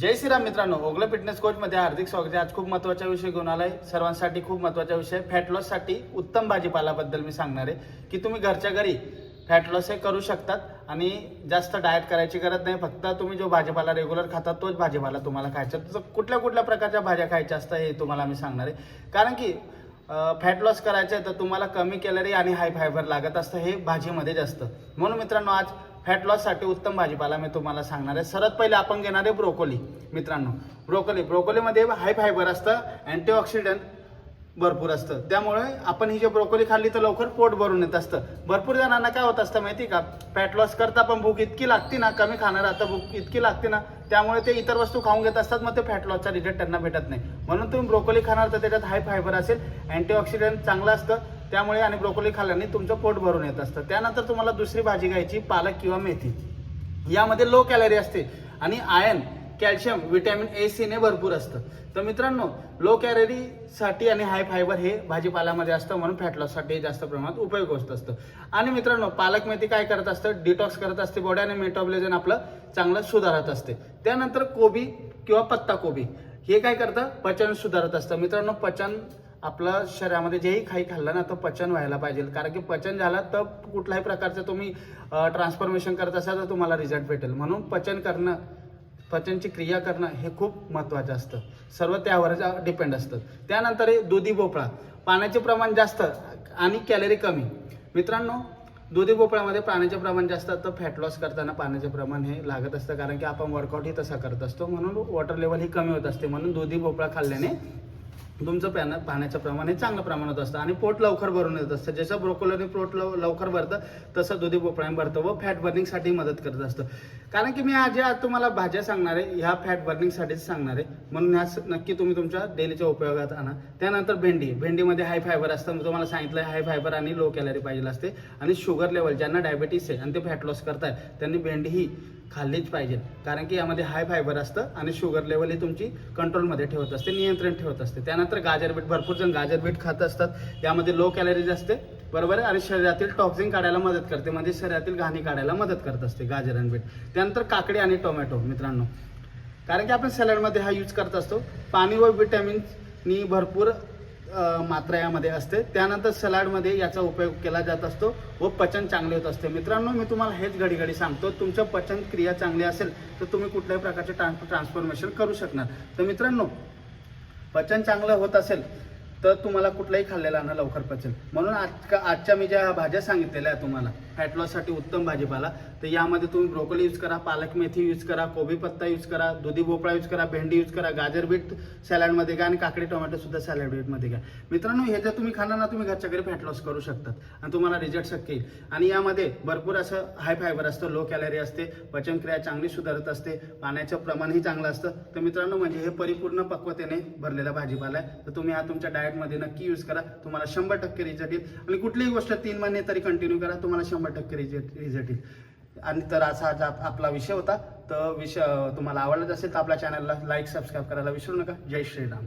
जय श्रीराम मित्रांनो ओगलं fitness coach मध्ये हार्दिक स्वागत आहे. आज खूप महत्त्वाचा विषय घेऊन आलाय. सर्वांसाठी खूप महत्त्वाचा विषय फॅट लॉससाठी उत्तम भाजीपाल्याबद्दल मी सांगणार आहे. की तुम्ही घरच्या घरी फॅट लॉस हे करू शकतात आणि जास्त डाएट करायची गरज नाही. फक्त तुम्ही जो भाजीपाला रेग्युलर खाता तोच भाजीपाला तुम्हाला खायचा तर कुठल्या कुठल्या प्रकारच्या भाज्या खायच्या असतात हे तुम्हाला मी सांगणार आहे. कारण की फॅट लॉस करायचं आहे तर तुम्हाला कमी कॅलरी आणि हाय फायबर लागत असतं. हे भाजीमध्ये जास्त. म्हणून मित्रांनो आज फॅट लॉससाठी उत्तम भाजीपाला मी तुम्हाला सांगणार आहे. सर्वात पहिले आपण घेणार आहे ब्रोकोली मित्रांनो. ब्रोकोली ब्रोकोलीमध्ये हाय फायबर असतं अँटीऑक्सिडंट भरपूर असतं. त्यामुळे आपण ही जे ब्रोकोली खाल्ली तर लवकर पोट भरून येत असतं. भरपूर जणांना काय होत असतं माहिती का? फॅट लॉस करता पण भूक इतकी लागते ना कमी खाणार आता भूक इतकी लागते ना त्यामुळे ते इतर वस्तू खाऊन घेत असतात मग ते फॅट लॉसचा रिझल्ट त्यांना भेटत नाही. म्हणून तुम्ही ब्रोकोली खाणार तर त्याच्यात हाय फायबर असेल अँटीऑक्सिडंट चांगलं असतं त्यामुळे आणि ब्रोकोली खाल्ल्याने तुमचं पोट भरून येत असतं. त्यानंतर तुम्हाला दुसरी भाजी घ्यायची पालक किंवा मेथी. यामध्ये लो कॅलरी असते आणि आयर्न कॅल्शियम व्हिटॅमिन ए सीने भरपूर असतं. तर मित्रांनो लो कॅलरीसाठी आणि हाय फायबर हे भाजीपाल्यामध्ये असतं म्हणून फॅट लॉससाठी जास्त प्रमाणात उपयोग होत असतं. आणि मित्रांनो पालक मेथी काय करत असतं? डिटॉक्स करत असते बॉडी आणि मेटाबॉलिझम आपलं चांगलं सुधारत असते. त्यानंतर कोबी किंवा पत्ता कोबी. हे काय करतं? पचन सुधारत असतं. मित्रांनो पचन आपलं शरीरामध्ये जेही काही खाल्लं ना तर पचन व्हायला पाहिजे. कारण की पचन झालं तर कुठल्याही प्रकारचं तुम्ही ट्रान्सफॉर्मेशन करत असाल तर तुम्हाला रिझल्ट भेटेल. म्हणून पचन करणं पचनची क्रिया करणं हे खूप महत्त्वाचं असतं. सर्व त्यावर डिपेंड असतं. त्यानंतर हे दुधी भोपळा. पाण्याचे प्रमाण जास्त आणि कॅलरी कमी. मित्रांनो दुधी भोपळ्यामध्ये पाण्याचे प्रमाण जास्त तर फॅट लॉस करताना पाण्याचे प्रमाण हे लागत असतं. कारण की आपण वर्कआउटही तसा करत असतो. म्हणून वॉटर लेवल ही कमी होत असते. म्हणून दुधी भोपळा खाल्ल्याने तुमचं पाण्या पाण्याचं प्रमाण हे चांगलं प्रमाणात असतं आणि पोट लवकर भरून येत. असतं जसं ब्रोकोलरने पोट लव लवकर भरतं तसं दुधी भोपळ्याने भरतं व फॅट बर्निंगसाठी मदत करत असतं. कारण की मी आज तुम्हाला भाज्या सांगणार आहे ह्या फॅट बर्निंगसाठीच सांगणार आहे. म्हणून ह्या नक्की तुम्ही तुमच्या डेलीच्या उपयोगात आणा. त्यानंतर भेंडी. भेंडीमध्ये हाय फायबर असतं. मी तुम्हाला सांगितलं हाय फायबर आणि लो कॅलरी पाहिजे असते. आणि शुगर लेवल ज्यांना डायबिटीस आहे आणि ते फॅट लॉस करतात त्यांनी भेंडी ही खाल्लीच पाहिजे. कारण की यामध्ये हाय फायबर असतं आणि शुगर लेवल ही तुमची कंट्रोलमध्ये ठेवत असते नियंत्रण ठेवत असते. त्यानंतर गाजर बीट भरपूर जण गाजर बीट खात असतात. यामध्ये लो कॅलरीज असते बरोबर आहे? आणि शरीरातील टॉक्झिन काढायला मदत करते. म्हणजे शरीरातील घाणी काढायला मदत करत असते गाजर आणि बीट. त्यानंतर काकडी आणि टोमॅटो मित्रांनो. कारण की आपण सॅलडमध्ये हा यूज करत असतो. पाणी व विटॅमिन्सनी भरपूर मात्रा यामध्ये असते. त्यानंतर सलाडमध्ये याचा उपयोग केला जात असतो व पचन चांगले होत असते. मित्रांनो मी तुम्हाला हेच घडी घडी सांगतो. तुमचं पचन क्रिया चांगली असेल तर तुम्ही कुठल्याही प्रकारचे ट्रान्स ट्रान्सफॉर्मेशन करू शकणार. तर मित्रांनो पचन चांगलं होत असेल तर तुम्हाला कुठलाही खाल्लेला अन्न लवकर पचेल. म्हणून आज आजच्या मी ज्या भाज्या सांगितलेल्या आहे तुम्हाला फॅट लॉससाठी उत्तम भाजीपाला. तर यामध्ये तुम्ही ब्रोकोली यूज करा पालक मेथी यूज करा कोबी पत्ता यूज करा दुधी भोपळा यूज करा भेंडी यूज करा गाजर बीट सॅलडमध्ये घ्या आणि काकडी टोमॅटो सुद्धा सॅलड बीटमध्ये घ्या. मित्रांनो हे जर तुम्ही खाणार ना तुम्ही घरच्या घरी फॅट लॉस करू शकतात आणि तुम्हाला रिझल्ट शक्य येईल. आणि यामध्ये भरपूर असं हाय फायबर असतं लो कॅलरी असते पचनक्रिया चांगली सुधारत असते पाण्याचं प्रमाणही चांगलं असतं. तर मित्रांनो म्हणजे हे परिपूर्ण पक्वतेने भरलेला भाजीपाला आहे. तर तुम्ही हा तुमच्या डाएटमध्ये नक्की यूज करा. तुम्हाला शंभर टक्के रिझल्ट येईल. आणि कुठलीही गोष्ट तीन महिने तरी कंटिन्यू करा. तुम्हाला शंभर टक्के रिजेक्ट रिझल्ट येईल. आणि तर असा आज आपला विषय होता. तर विषय तुम्हाला आवडला असेल तर आपल्या चॅनलला लाईक सबस्क्राईब करायला विसरू नका. जय श्रीराम.